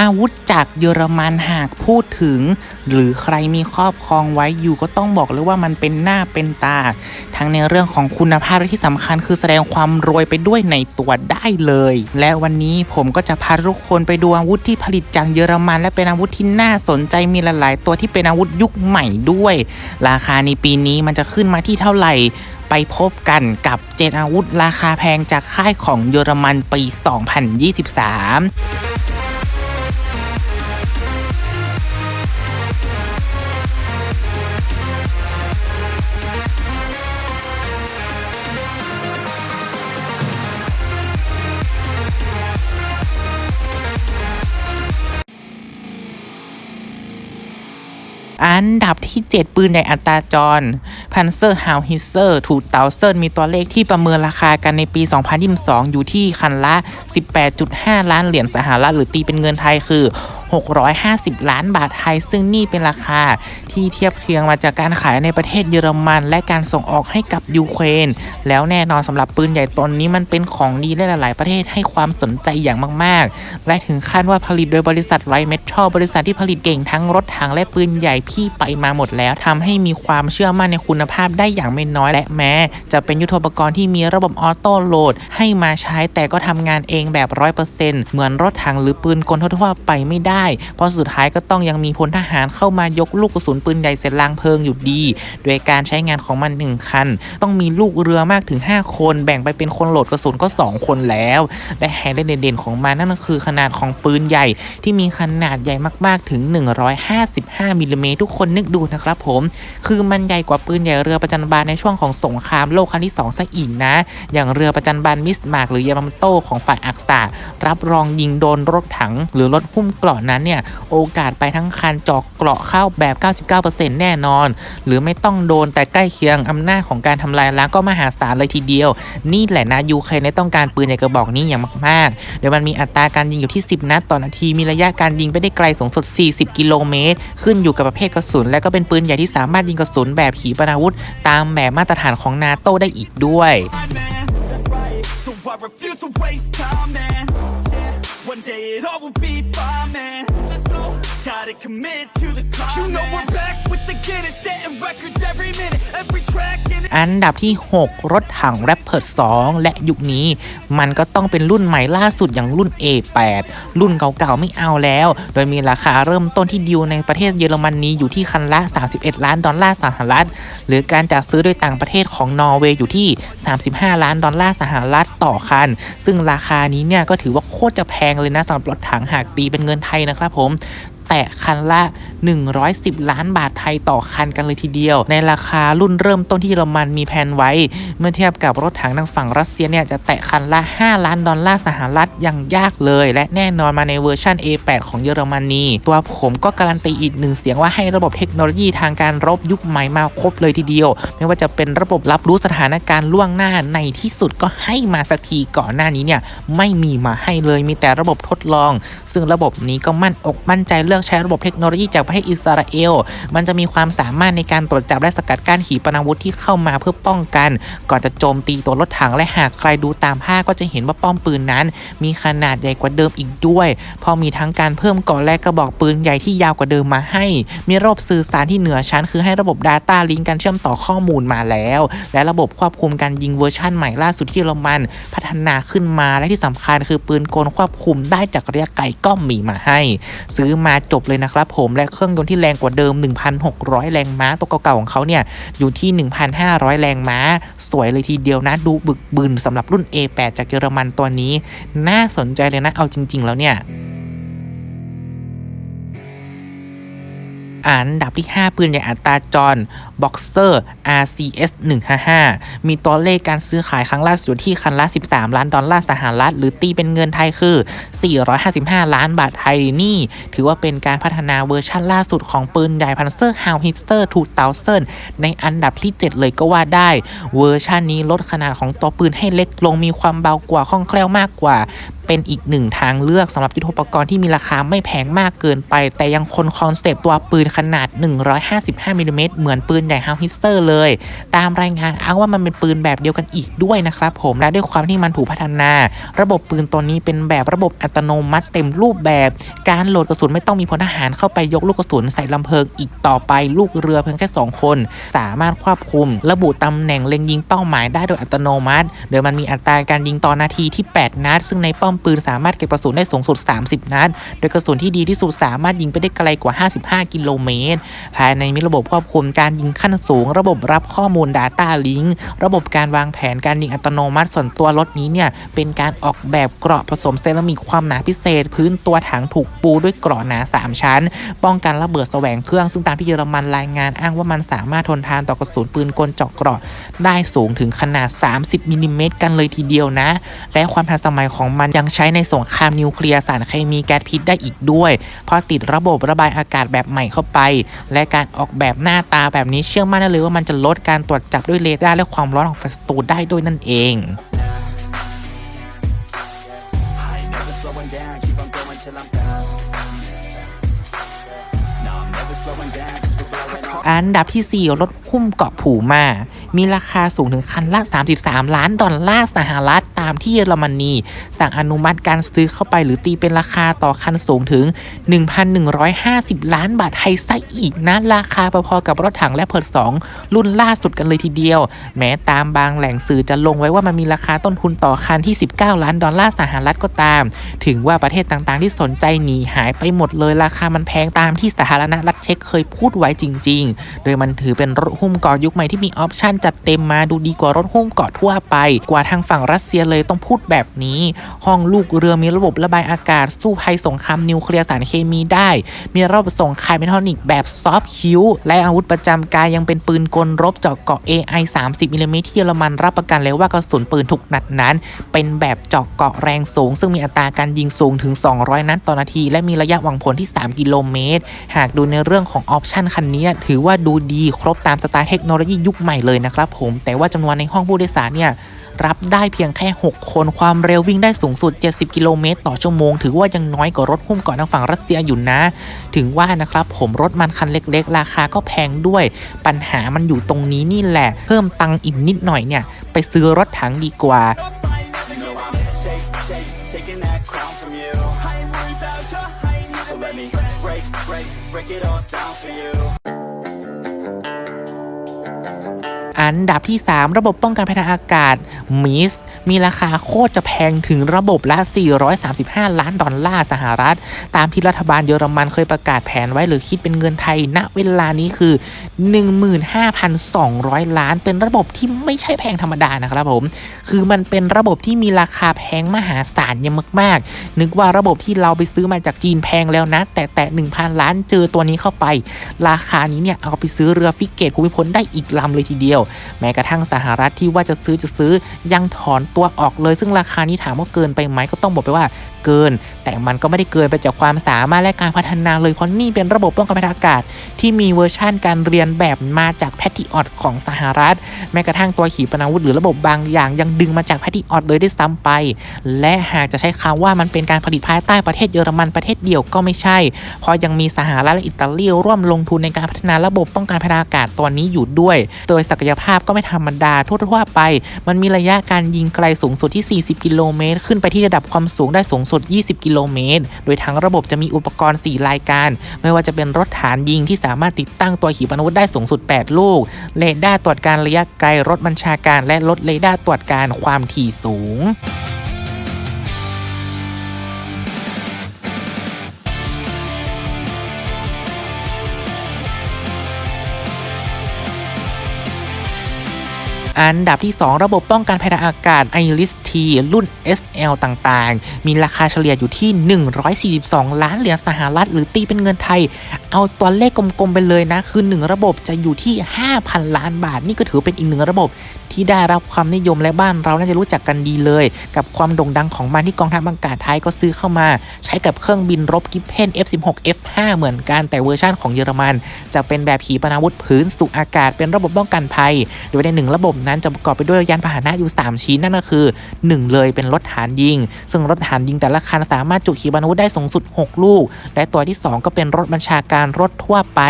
อาวุธจากเยอรมันหากพูดถึง หรือใครมีครอบครองไว้อยู่ก็ต้องบอกเลยว่ามันเป็นหน้าเป็นตา ทั้งในเรื่องของคุณภาพและที่สำคัญคือแสดงความรวยไปด้วยในตัวได้เลย และวันนี้ผมก็จะพาทุกคนไปดูอาวุธที่ผลิตจากเยอรมัน และเป็นอาวุธที่น่าสนใจมีหลาย ๆ ตัวที่เป็นอาวุธยุคใหม่ด้วย ราคาในปีนี้มันจะขึ้นมาที่เท่าไหร่ไปพบกันกับเจ็ดอาวุธราคาแพงจากค่ายของเยอรมันปี 2023 อันดับที่ 7 ปืนใหญ่อัตราจร Panzer h a u h i t z e r 2000มีตัวเลขที่ประเมินราคากันในปี 2022 อยู่ที่คันละ 18.5 ล้านเหรียญสหรัฐหรือตีเป็นเงินไทยคือ 650 ล้านบาทไทย ซึ่งนี่เป็นราคาที่เทียบเคียงมาจากการขายในประเทศเยอรมัน และการส่งออกให้กับยูเครน แล้วแน่นอนสำหรับปืนใหญ่ตนนี้มันเป็นของดีและหลาย ๆ ประเทศให้ความสนใจอย่างมาก ๆ และถึงขั้นว่าผลิตโดยบริษัทไรเมทัลบริษัทที่ผลิตเก่งทั้งรถถังและปืนใหญ่พี่ไปมาหมดแล้วทำให้มีความเชื่อมั่นในคุณภาพได้อย่างไม่น้อยและแม้ จะเป็นยุทโธปกรณ์ที่มีระบบออโต้โหลดให้มาใช้แต่ก็ทำงานเองแบบ 100%เหมือนรถถังหรือปืนกลทั่วๆไปไม่ได้เพราะสุดท้ายก็ต้องยังมีพลทหารเข้ามายกลูกกระสุนปืนใหญ่เสร็จลางเพลิงอยู่ดี โดยการใช้งานของมันหนึ่งคัน ต้องมีลูกเรือมากถึง 5 คน แบ่งไปเป็นคนโหลดกระสุนก็ 2 คนแล้ว และไฮไลท์เด่นๆของมันนั่นก็คือขนาดของปืนใหญ่ ที่มีขนาดใหญ่มากๆถึง 155มิลลิเมตรทุกคนนึกดูนะครับผม คือมันใหญ่กว่าปืนใหญ่เรือประจันบานในช่วงของสงครามโลกครั้งที่2ซะอีกนะ อย่างเรือประจันบานมิสมาร์กหรือยามาโตของฝ่ายอักษารับรองยิงโดนรถถัง หรือรถหุ้มเกราะนั้นเนี่ยโอกาสไปทั้งคันจอกเกราะเข้าแบบ 99%แน่นอน หรือไม่ต้องโดนแต่ใกล้เคียงอำนาจของการทำลายล้างก็มหาศาลเลยทีเดียว นี่แหละนะยูเครนต้องการปืนใหญ่กระบอกนี้อย่างมากๆโดยมันมีอัตราการยิงอยู่ที่ 10 นัดต่อนาทีมีระยะการยิงไปได้ไกลสูงสุด 40 กิโลเมตร ขึ้นอยู่กับประเภทกระสุน และก็เป็นปืนใหญ่ที่สามารถยิงกระสุนแบบขีปนาวุธ ตามแบบมาตรฐานของนาโตได้อีกด้วย So I refuse to waste time, man. Yeah. One day it all will be fine, man. Let's go. Gotta commit to the climb. You know we're back with the Guinness, setting records every minute, every track in it. อันดับที่ 6 รถถัง r a p เ r 2และยุคนี้ มันก็ต้องเป็นรุ่นใหม่ล่าสุดอย่างรุ่น A8 รุ่นเก่าๆไม่เอาแล้ว โดยมีราคาเริ่มต้นที่ดิวในประเทศเยอรมนนีอยู่ที่คันละ 31 ล้านดอลลาร์สหรัฐ หรือการจัดซื้อโดยต่างประเทศของนอร์เวย์อยู่ที่ 35 ล้านดอลลาร์สหรัฐต่อคัน ซึ่งราคานี้เนี่ยก็ถือว่าโคตรจะแพงเลยนะสำหรับรถถังหากตีเป็นเงินไทยนะครับผม แตะคันละ 110 ล้านบาทไทยต่อคันกันเลยทีเดียว ในราคารุ่นเริ่มต้นที่เยอรมันมีแผนไว้ เมื่อเทียบกับรถถังทางฝั่งรัสเซียเนี่ยจะแตะคันละ 5 ล้านดอลลาร์สหรัฐอย่างยากเลย และแน่นอนมาในเวอร์ชัน A8 ของเยอรมนีตัวผมก็การันตีอีกหนึ่งเสียงว่าให้ระบบเทคโนโลยีทางการรบยุคใหม่มาครบเลยทีเดียว ไม่ว่าจะเป็นระบบรับรู้สถานการณ์ล่วงหน้าในที่สุดก็ให้มาสักทีก่อนหน้านี้เนี่ยไม่มีมาให้เลยมีแต่ระบบทดลอง ซึ่งระบบนี้ก็มั่นอกมั่นใจเลือกใช้ระบบเทคโนโลยีจากประเทศอิสราเอล มันจะมีความสามารถในการตรวจจับและสกัดกั้นขีปนาวุธที่เข้ามาเพื่อป้องกัน ก่อนจะโจมตีตัวรถถังและหากใครดูตามภาพก็จะเห็นว่าป้อมปืนนั้น มีขนาดใหญ่กว่าเดิมอีกด้วย พอมีทั้งการเพิ่มกราะและกระบอกปืนใหญ่ที่ยาวกว่าเดิมมาให้ มีระบบสื่อสารที่เหนือชั้น คือให้ระบบ Data ลิงก์การเชื่อมต่อข้อมูลมาแล้ว และระบบควบคุมการยิงเวอร์ชั่นใหม่ล่าสุดที่เยอรมัน พัฒนาขึ้นมาและที่สำคัญคือปืนกลควบคุมได้จากระยะไกลก็มีมาให้ ซื้อมาจบเลยนะครับผมและเครื่องยนต์ที่แรงกว่าเดิม 1,600 แรงม้าตัวเก่าๆของเขาเนี่ยอยู่ที่ 1,500 แรงม้า สวยเลยทีเดียวนะ ดูบึกบึนสำหรับรุ่น A8 จากเยอรมันตัวนี้ น่าสนใจเลยนะเอาจริง ๆ แล้วเนี่ย อันดับที่ 5 ปืนใหญ่อัตราจร Boxer RCS 155 มีตัวเลขการซื้อขายครั้งล่าสุดอยู่ที่คันละ 13 ล้านดอลลาร์สหรัฐ หรือตีเป็นเงินไทยคือ 455 ล้านบาทไทยนี่ ถือว่าเป็นการพัฒนาเวอร์ชั่นล่าสุดของปืนใหญ่ Panzer h a u h i t z e r 2000ในอันดับที่ 7 เลยก็ว่าได้ เวอร์ชันนี้ลดขนาดของตัวปืนให้เล็กลงมีความเบากว่าคล่องแคล่วมากกว่า เป็นอีกหนึ่งทางเลือกสำหรับยุทโธปกรณ์ที่มีราคาไม่แพงมากเกินไป แต่ยังคงคอนเซปต์ตัวปืนขนาด 155มิลลิเมตรเหมือนปืนใหญ่ฮาวฮิสเตอร์เลย ตามรายงานอ้างว่ามันเป็นปืนแบบเดียวกันอีกด้วยนะครับผมและด้วยความที่มันถูกพัฒนา ระบบปืนตัวนี้เป็นแบบระบบอัตโนมัติเต็มรูปแบบ การโหลดกระสุนไม่ต้องมีพลทหารเข้าไปยกลูกกระสุนใส่ลำเพลิงอีกต่อไปลูกเรือเพียงแค่ 2 คน สามารถควบคุม ระบุตำแหน่งเล็งยิงเป้าหมายได้โดยอัตโนมัติโดยมันมีอัตราการยิงต่อนาทีที่ 8 นัด ซึ่งในป้อมปืนสามารถเก็บกระสุนได้สูงสุด 30 นัด โดยกระสุนที่ดีที่สุดสามารถยิงไปได้ไกลกว่า 55 กิโลเมตร ภายในมีระบบควบคุมการยิงขั้นสูง ระบบรับข้อมูล Data Link ระบบการวางแผนการยิงอัตโนมัติส่วนตัวรถนี้เนี่ยเป็นการออกแบบเกราะผสมเซรามิกความหนาพิเศษ พื้นตัวถังถูกปูด้วยเกราะหนา 3 ชั้น ป้องกันระเบิดแสวงเครื่อง ซึ่งตามที่เยอรมันรายงานอ้างว่ามันสามารถทนทานต่อกระสุนปืนกลเจาะเกราะได้สูงถึงขนาด 30มิลลิเมตรกันเลยทีเดียวนะ และความทันสมัยของมันยังใช้ในสงครามนิวเคลียร์สารเคมีแก๊สพิษได้อีกด้วย เพราะติดระบบระบายอากาศแบบใหม่เข้าไป และการออกแบบหน้าตาแบบนี้เชื่อมั่นได้เลยว่ามันจะลดการตรวจจับด้วยเรดาร์และความร้อนของศัตรูได้ด้วยนั่นเองอันดับที่ 4 รถหุ้มเกาะผูมา มีราคาสูงถึงคันละ 33 ล้านดอลลาร์สหรัฐตามที่เยอรมนีสั่งอนุมัติการซื้อเข้าไปหรือตีเป็นราคาต่อคันสูงถึง 1,150 ล้านบาทไทยซะอีกนะ ราคาพอๆกับรถถังและเพิร์ด2รุ่นล่าสุดกันเลยทีเดียว แม้ตามบางแหล่งสื่อจะลงไว้ว่ามันมีราคาต้นทุนต่อคันที่ 19 ล้านดอลลาร์สหรัฐก็ตาม ถึงว่าประเทศต่างๆ ที่สนใจหนีหายไปหมดเลยราคามันแพงตามที่สาธารณรัฐเช็กเคยพูดไว้จริง ๆ โดยมันถือเป็นรถหุ้มกาะยุคใหม่ที่มีออปชั่นจัดเต็มมาดูดีกว่ารถหุ้มเกาะทั่วไป กว่าทางฝั่งรัสเซียเลยต้องพูดแบบนี้ ห้องลูกเรือมีระบบระบายอากาศ สู้ภัยสงครามนิวเคลียร์สารเคมีได้ มีระบบส่งคายเมทอนิกแบบซอฟต์คิวและอาวุธประจำกายยังเป็นปืนกลรบเจาะเกาะ AI 30มิลลิเมตรที่เยอรมันรับประกันเลยว่ากระสุนปืนทุกนัดนั้น เป็นแบบเจาะเกาะแรงสูง ซึ่งมีอัตราการยิงสูงถึง 200 นัดต่อนาที และมีระยะหวังผลที่ 3 กิโลเมตร หากดูในเรื่องของออปชันคันนี้ถือว่าดูดีครบตามสไตล์เทคโนโลยียุคใหม่เลยนะครับผมแต่ว่าจำนวนในห้องผู้โดยสารเนี่ยรับได้เพียงแค่ 6 คนความเร็ววิ่งได้สูงสุด 70 กิโลเมตรต่อชั่วโมง ถือว่ายังน้อยกว่ารถหุ้มเกาะทางฝั่งรัสเซียอยู่นะ ถึงว่านะครับผมรถมันคันเล็กๆ ราคาก็แพงด้วย ปัญหามันอยู่ตรงนี้นี่แหละ เพิ่มตังค์อีกนิดหน่อยเนี่ย ไปซื้อรถถังดีกว่า อันดับที่ 3 ระบบป้องกันภัยทางอากาศมิสมีราคาโคตรจะแพงถึงระบบละ 435 ล้านดอลลาร์สหรัฐ ตามที่รัฐบาลเยอรมันเคยประกาศแผนไว้หรือคิดเป็นเงินไทยณเวลานี้คือ 15,200 ล้าน เป็นระบบที่ไม่ใช่แพงธรรมดานะครับผม คือมันเป็นระบบที่มีราคาแพงมหาศาลยังมาก ๆ นึกว่าระบบที่เราไปซื้อมาจากจีนแพงแล้วนะ แต่แต่ 1,000 ล้านเจอตัวนี้เข้าไป ราคานี้เนี่ยเอาไปซื้อเรือฟิกเกตภูมิพลได้อีกลำเลยทีเดียวแม้กระทั่งสหรัฐที่ว่าจะซื้อจะซื้อยังถอนตัวออกเลย ซึ่งราคานี้ถามว่าเกินไปไหมก็ต้องบอกไปว่าเกิน แต่มันก็ไม่ได้เกินไปจากความสามารถและการพัฒนาเลย เพราะนี่เป็นระบบป้องกันภัยทางอากาศ ที่มีเวอร์ชั่นการเรียนแบบมาจากแพท i ออ t ของสหรัฐ แม้กระทั่งตัวขีปนาวุธหรือระบบบางอย่างยังดึงมาจากแพท i ออ t เลยได้ซ้ำไป และหากจะใช้คำว่ามันเป็นการผลิตภายใต้ประเทศเยอรมันประเทศเดียวก็ไม่ใช่ เพราะยังมีสหรัฐและอิตาลีร่วมลงทุนในการพัฒนาระบบป้องกันภัยทางอากาศตัวนี้อยู่ด้วย โดยศักยภาพก็ไม่ธรรมดาทั่วๆไป มันมีระยะการยิงไกลสูงสุดที่ 40 กิโลเมตร ขึ้นไปที่ระดับความสูงได้สูงสุด 20 กิโลเมตร โดยทั้งระบบจะมีอุปกรณ์ 4 รายการ ไม่ว่าจะเป็นรถฐานยิงที่สามารถติดตั้งตัวขีปนาวุธได้สูงสุด 8 ลูก เรดาร์ตรวจการระยะไกล รถบัญชาการ และรถเรดาร์ตรวจการความถี่สูง อันดับที่ 2 ระบบป้องกันภัยทางอากาศ Iris T รุ่น SL ต่างๆ มีราคาเฉลี่ยอยู่ที่ 142 ล้านเหรียญสหรัฐ หรือตีเป็นเงินไทย เอาตัวเลขกลมๆไปเลยนะ คือ 1 ระบบจะอยู่ที่ 5,000 ล้านบาท นี่ก็ถือเป็นอีกหนึ่งระบบที่ได้รับความนิยมและบ้านเราน่าจะรู้จักกันดีเลย กับความโด่งดังของมันที่กองทัพอากาศไทยก็ซื้อเข้ามา ใช้กับเครื่องบินรบกิฟเพน F16 F5 เหมือนกันแต่เวอร์ชั่นของเยอรมัน จะเป็นแบบขีปนาวุธพื้นสู่อากาศเป็นระบบป้องกันภัยโดยในหนึ่งระบบนนจะประกอบไปด้วยยานพาหนะอยู่ 3 ชิ้นนั่นก็คือ 1 เลยเป็นรถฐานยิง ซึ่งรถฐานยิงแต่ละคันสามารถจุขีปนาวุธได้สูงสุด 6 ลูก และตัวที่ 2 ก็เป็นรถบัญชาการรถทั่วไป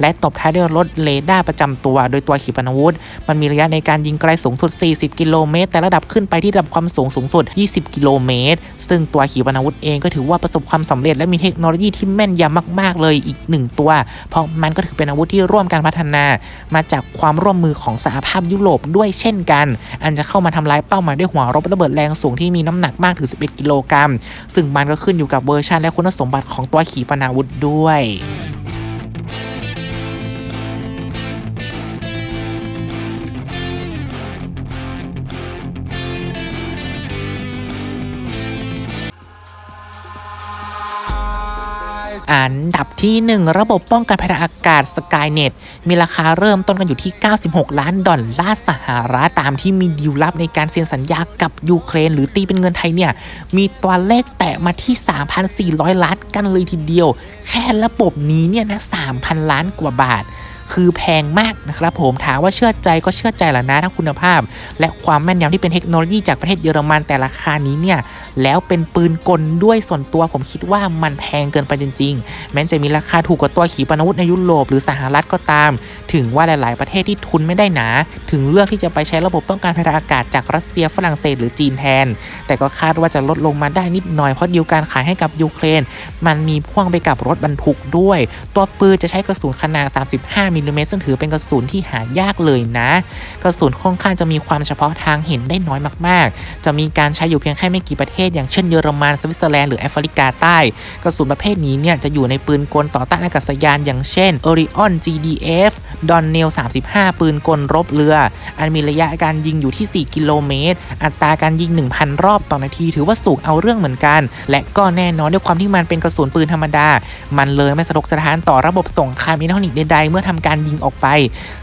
และตบท้ายด้วยรถเรดาร์ประจำตัว โดยตัวขีปนาวุธ มันมีระยะในการยิงไกลสูงสุด 40 กิโลเมตร แต่ระดับขึ้นไปที่ระดับความสูงสูงสุด 20 กิโลเมตร ซึ่งตัวขีปนาวุธเองก็ถือว่าประสบความสำเร็จและมีเทคโนโลยีที่แม่นยำมาก ๆ เลยอีกหนึ่งตัว เพราะมันก็ถือเป็นอาวุธที่ร่วมกันพัฒนา มาจากความร่วมมือของสหภาพยุโรปด้วยเช่นกัน อันจะเข้ามาทำลายเป้าหมายด้วยหัวรบระเบิดแรงสูงที่มีน้ำหนักมากถึง 11 กิโลกรัม ซึ่งมันก็ขึ้นอยู่กับเวอร์ชันและคุณสมบัติของตัวขีปนาวุธด้วย อันดับที่ 1 ระบบป้องกันภัยทางอากาศ Skynet มีราคาเริ่มต้นกันอยู่ที่ 96 ล้านดอลลาร์สหรัฐตามที่มีดีลลับในการเซ็นสัญญากับยูเครน หรือตีเป็นเงินไทยเนี่ย มีตัวเลขแตะมาที่ 3,400 ล้านกันเลยทีเดียว แค่ระบบนี้เนี่ยนะ 3,000 ล้านกว่าบาท คือแพงมากนะครับผมถามว่าเชื่อใจก็เชื่อใจแหละนะทั้งคุณภาพ และความแม่นยำที่เป็นเทคโนโลยีจากประเทศเยอรมันแต่ราคานี้เนี่ยแล้วเป็นปืนกลด้วยส่วนตัวผมคิดว่ามันแพงเกินไปจริงๆ แม้จะมีราคาถูกกว่าตัวขีปนาวุธในยุโรปหรือสหรัฐก็ตาม ถึงว่าหลาย ๆ ประเทศที่ทุนไม่ได้หนา ถึงเลือกที่จะไปใช้ระบบป้องกันภัยทางอากาศจากรัสเซียฝรั่งเศสหรือจีนแทน แต่ก็คาดว่าจะลดลงมาได้นิดหน่อยเพราะดีลการขายให้กับยูเครน มันมีพ่วงไปกับรถบรรทุกด้วย ตัวปืนจะใช้กระสุนขนาด 35มิลลิเมตรซึ่งถือเป็นกระสุนที่หายากเลยนะ กระสุนค่อนข้างจะมีความเฉพาะทางเห็นได้น้อยมากๆ จะมีการใช้อยู่เพียงแค่ไม่กี่ประเทศ อย่างเช่นเยอรมันสวิตเซอร์แลนด์หรือแอฟริกาใต้ กระสุนประเภทนี้เนี่ยจะอยู่ในปืนกลต่อต้านอากาศยานอย่างเช่น Orion GDF d o n n e l 35 ปืนกลรบเรือ อันมีระยะการยิงอยู่ที่ 4 กิโลเมตร อัตราการยิง 1,000 รอบต่อนาที ถือว่าสูงเอาเรื่องเหมือนกัน และก็แน่นอนด้วยความที่มันเป็นกระสุนปืนธรรมดา มันเลยไม่สะทกสะท้านต่อระบบส่งคามอิเล็กทรอนิกส์ใดๆเมื่อทำการยิงออกไป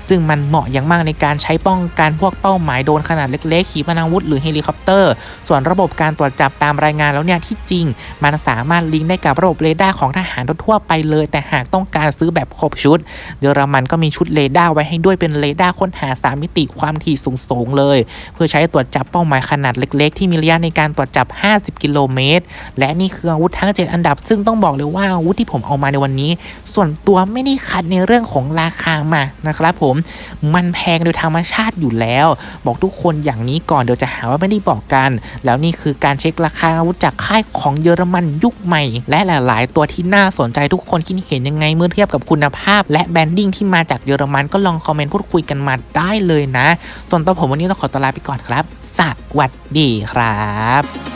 ซึ่งมันเหมาะอย่างมากในการใช้ป้องกันพวกเป้าหมายโดนขนาดเล็กๆ ขีปนาวุธหรือเฮลิคอปเตอร์ ส่วนระบบการตรวจจับตามรายงานแล้วเนี่ยที่จริง มันสามารถลิงก์ได้กับระบบเรดาร์ของทหารทั่วไปเลย แต่หากต้องการซื้อแบบครบชุด เยอรมันก็มีชุดเรดาร์ไว้ให้ด้วยเป็นเรดาร์ค้นหา 3 มิติความถี่สูงๆเลย เพื่อใช้ตรวจจับเป้าหมายขนาดเล็ก ๆ ที่มีระยะในการตรวจจับ 50 กิโลเมตร และนี่คืออาวุธทั้ง 7 อันดับ ซึ่งต้องบอกเลยว่าอาวุธที่ผมเอามาในวันนี้ ส่วนตัวไม่ได้คัดในเรื่องของราคามานะครับผมมันแพงโดยธรรมชาติอยู่แล้ว บอกทุกคนอย่างนี้ก่อนเดี๋ยวจะหาว่าไม่ได้บอกกัน แล้วนี่คือการเช็คราคาอาวุธจากค่ายของเยอรมันยุคใหม่ และหลาย ๆ ตัวที่น่าสนใจทุกคนคิดเห็นยังไงเมื่อเทียบกับคุณภาพ และแบรนดิ้งที่มาจากเยอรมันก็ลองคอมเมนต์พูดคุยกันมาได้เลยนะส่วนตัวผมวันนี้ต้องขอตลาไปก่อนครับสวัสดีครับ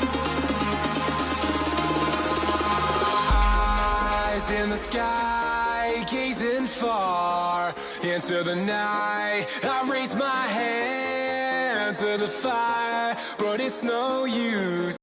the night. I raise my hand to the fire, but it's no use.